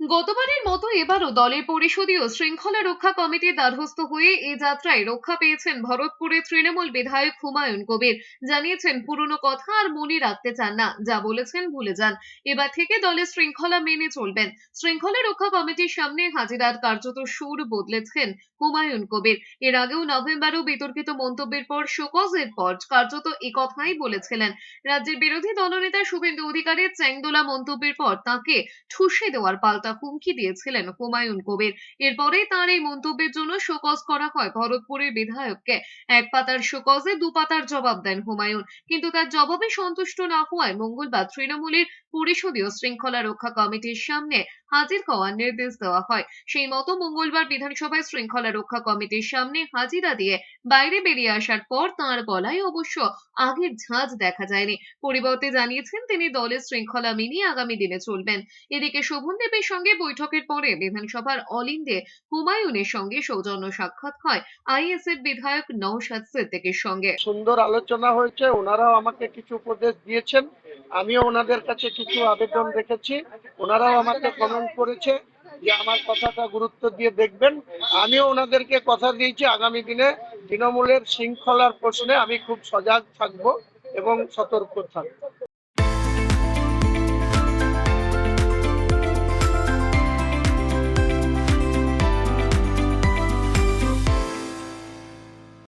গতবারের মতো এবারও দলের পরিষদীয় শৃঙ্খলা রক্ষা কমিটির দ্বারস্থ হয়ে এ যাত্রায় রক্ষা পেয়েছেন ভরতপুরের তৃণমূল বিধায়ক হুমায়ুন কবির। জানিয়েছেন, পুরনো কথা আর মনে রাখতে চান না। যা বলেছেন, ভুলে যান। এবার থেকে দলের শৃঙ্খলা মেনে চলবেন। শৃঙ্খলা রক্ষা কমিটির সামনে হাজিরার কার্যত সুর বদলেছেন হুমায়ুন কবির। এর আগেও নভেম্বরেও বিতর্কিত মন্তব্যের পর শোকজের পর কার্যত একথাই বলেছিলেন। রাজ্যের বিরোধী দলনেতা শুভেন্দু অধিকারের চ্যাংদোলা মন্তব্যের পর তাকে ঠুসে দেওয়ার পাল্টা হুমকি দিয়েছিলেন হুমায়ুন কবির। এরপরেই তার এই মন্তব্যের জন্য শোকজ করা হয় ভরতপুরের বিধায়ককে। এক পাতার শোকজে দু পাতার জবাব দেন হুমায়ুন। কিন্তু তার জবাবে সন্তুষ্ট না হওয়ায় মঙ্গলবার তৃণমূলের পরিষদীয় শৃঙ্খলা রক্ষা কমিটির সামনে হাজির হওয়ার নির্দেশ দেওয়া হয়। সেই মতো মঙ্গলবার বিধানসভায় শৃঙ্খলা রক্ষা কমিটির সামনে হাজিরা দিয়ে বাইরে বেরিয়ে আসার পর তাঁর গলায় অবশ্য আগের ঝাঁজ দেখা যায়নি। পরিবর্তে জানিয়েছেন, তিনি দলের শৃঙ্খলা মেনে আগামী দিনে চলবেন। এদিকে শোভনদেবের সঙ্গে বৈঠকের পরে বিধানসভার অলিন্দে হুমায়ুনের সঙ্গে সৌজন্য সাক্ষাৎ হয় আইএসএফ বিধায়ক নওশাদ সিদ্দিকের সঙ্গে। সুন্দর আলোচনা হয়েছে, ওনারাও আমাকে কিছু উপদেশ দিয়েছেন। আমিও ওনাদের কাছে কিছু আবেদন রেখেছি। ওনারাও আমাকে কমেন্ট করেছে যে আমার কথাটা গুরুত্ব দিয়ে দেখবেন। আমিও ওনাদেরকে কথা দিয়েছি আগামী দিনে। তৃণমূলের শৃঙ্খলার প্রশ্নে আমি খুব সজাগ থাকব এবং সতর্ক থাকব।